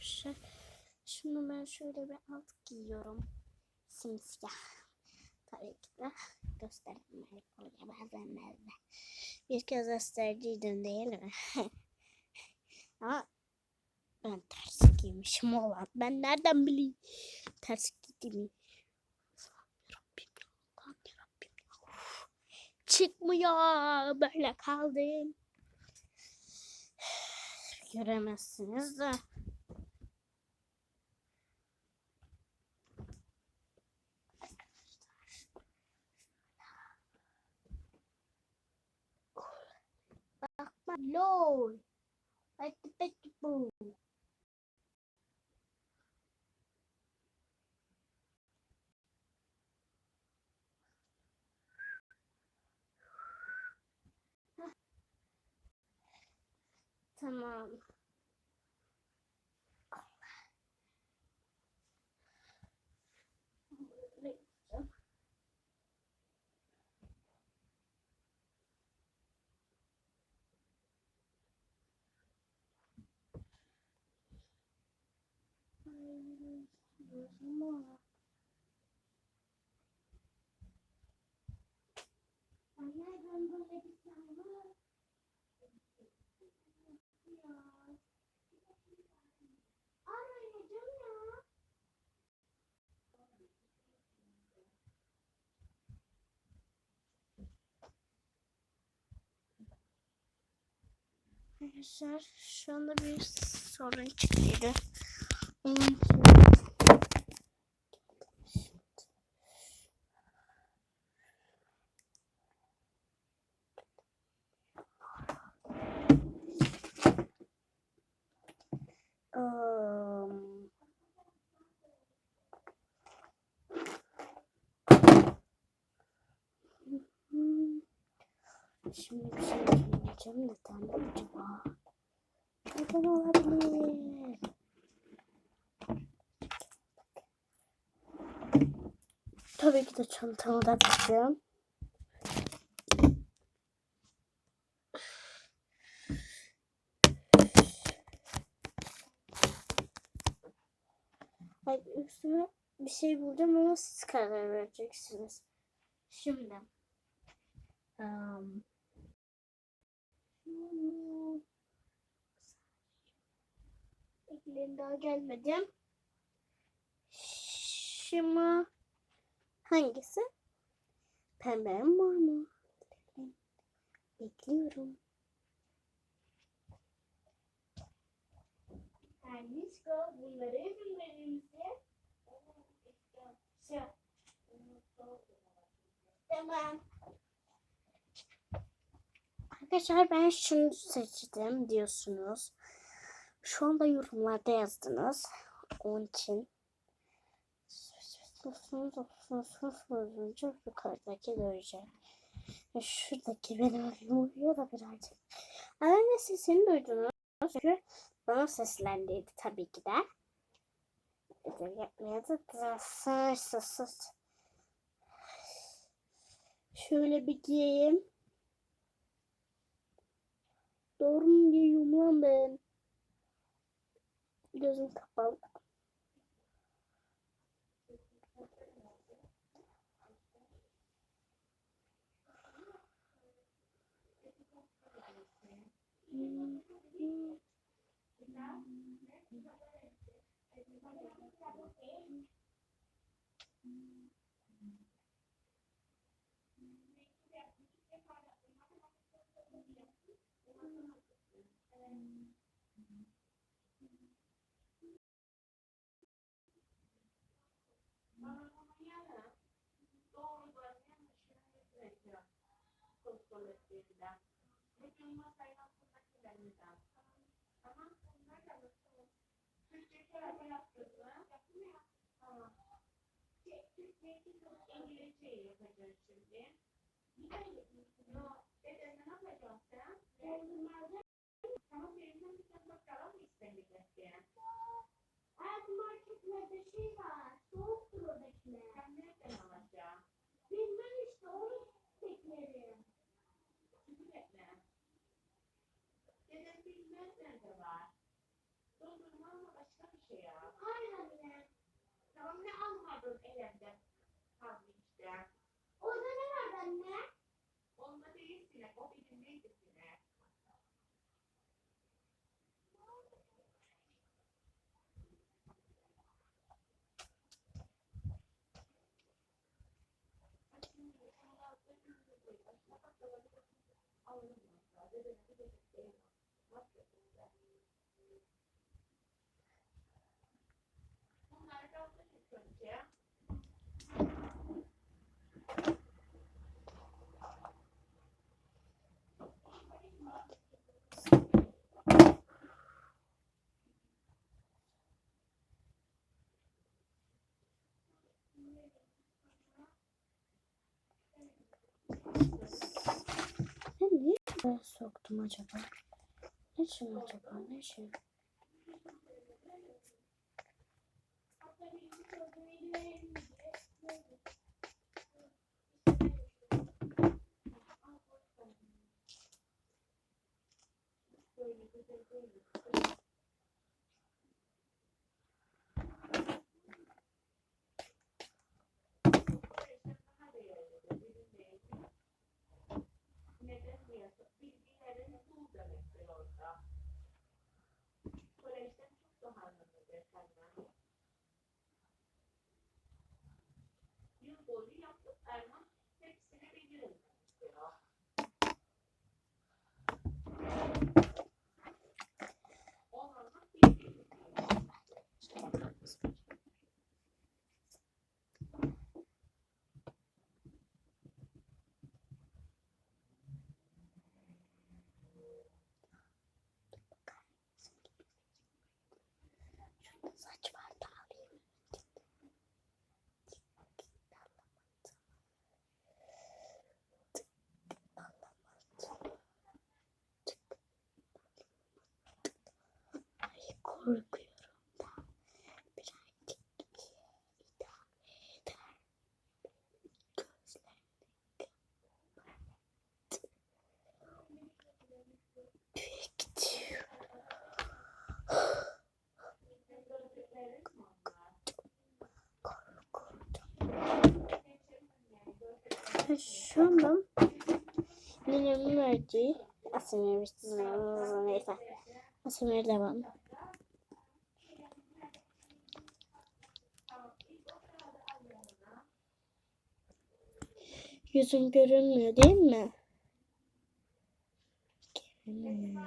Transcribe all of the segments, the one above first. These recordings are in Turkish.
arkadaşlar. Şimdi ben şöyle bir alt giyiyorum. Simsiyah. Tabii ki de göstermemek oluyor bazenlerde. Bir kez gösterdiydim değil mi? Ama ben ters giymişim olan. Ben nereden bileyim ters giydiğimi? Çıkmıyor. Böyle kaldım. Göremezsiniz de. Bakma lol. Hadi peki bu. Tamam. Anne ben böyle bir tane Arayacağım ya. Arkadaşlar şu anda bir sorun çıktıydı. Onun için Im, hmm, Şimdi bir şey deneyeceğim. Neden acaba? Neden olabilir? Tabii ki de çantamı da bakacağım. Hayır, üstüne bir şey bulacağım ama siz karar vereceksiniz. Şimdi. Um, Bekleyin daha gelmedim. Şimdi hangisi? Pembe mi mor mu? Bekliyorum. Anişko bunları Şey. Tamam. Arkadaşlar ben şunu seçtim diyorsunuz. Şu anda yorumlarda yazdınız. Onun için çok yukarıdaki görecek. Şuradaki benim uyuyor da birazcık. Anne sesini duydunuz. Çünkü bana seslendiydi tabii ki de. Yapmaya da sus. Şöyle bir giyeyim. Doğru mu giyiyorum lan ben? Kapalı. Abi marketlerde şey var. Soğuk durumdakiler. Ben nereden alacağım? Bilmem işte onu beklerim. Dedem bilmez nerede var. Dondurma ama başka bir şey ya. Aynen. Tamam ne almadın elimde? Tabii işte. Orada ne var anne? Onda değil sinek. O bilimdeydi sinek. Bunları Ben niye soktum acaba? Ne için acaba? Ne için? Neden korkuyorum. Birazcık idare eder. Gözlerini büyüktür. Şu an nenemin verdiği Asimir neyse. Asimir devam. Yüzüm görünmüyor değil mi? Görünmüyor.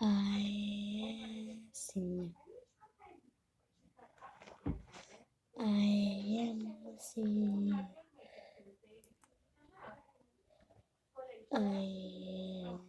Ay, sinir. I am sinner. I am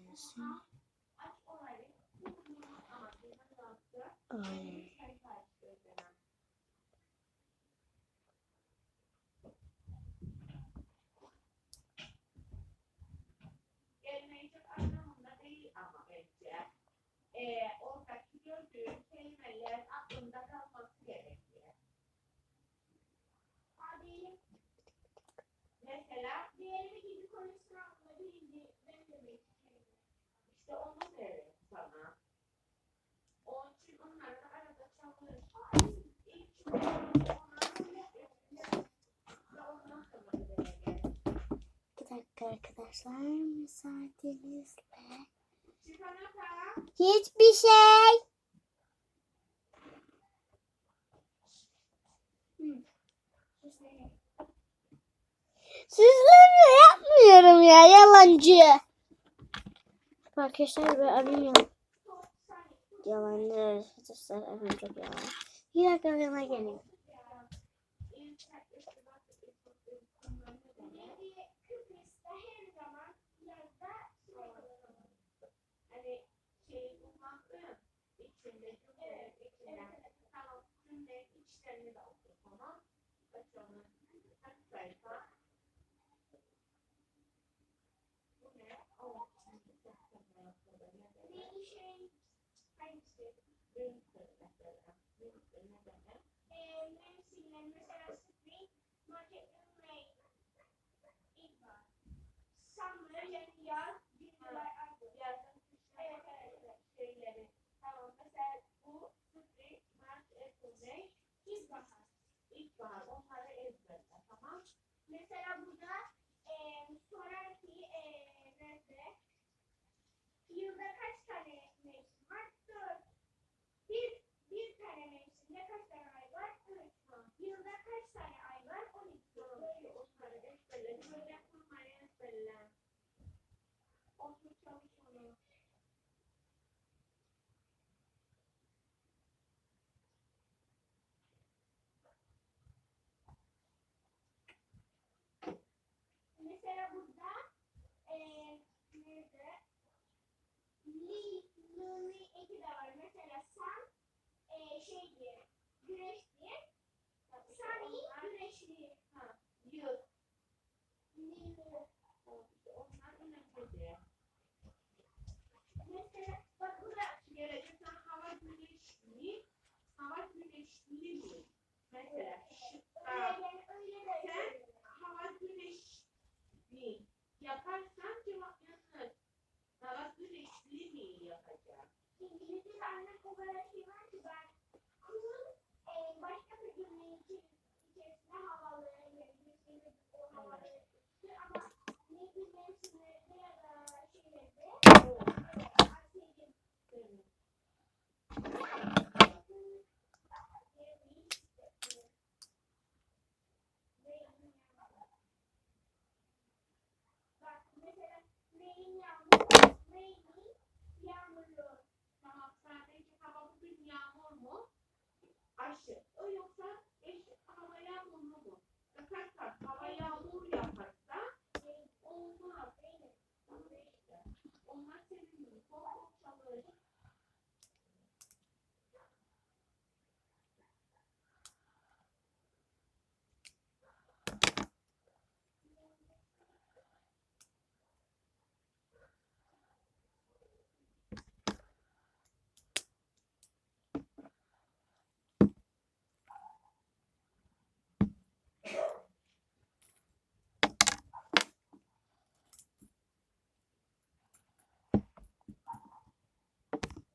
dakika arkadaşlar müsaadenizle. Hiçbir şey. Sizlerle yapmıyorum ya yalancı. Arkadaşlar ben abim yalan. Yalancı arkadaşlar abim çok yalan. Bir dakika yana geleyim. İçinde tamam cümle içlerini de tamam. Aç onu. Kaç sayfa? Bu ne? O şimdi. Ne şey? Hangisi? Ne demek? Mevsimler mesela spring, market May. İlkbahar. Summer yani yaz, ilkbahar, ilkbahar, onları ezberle tamam. Mesela burada şey diye. Güneş diye. Saniye güneş diye. Ha. Yıl. Mesela bak bu da gelecek hava güneşli. Hava güneşli mi? Mesela şıkta. Sen hava güneşli yaparsan cevap yanlış. Hava güneşli mi yapacak? İngilizce anne kadar şey var.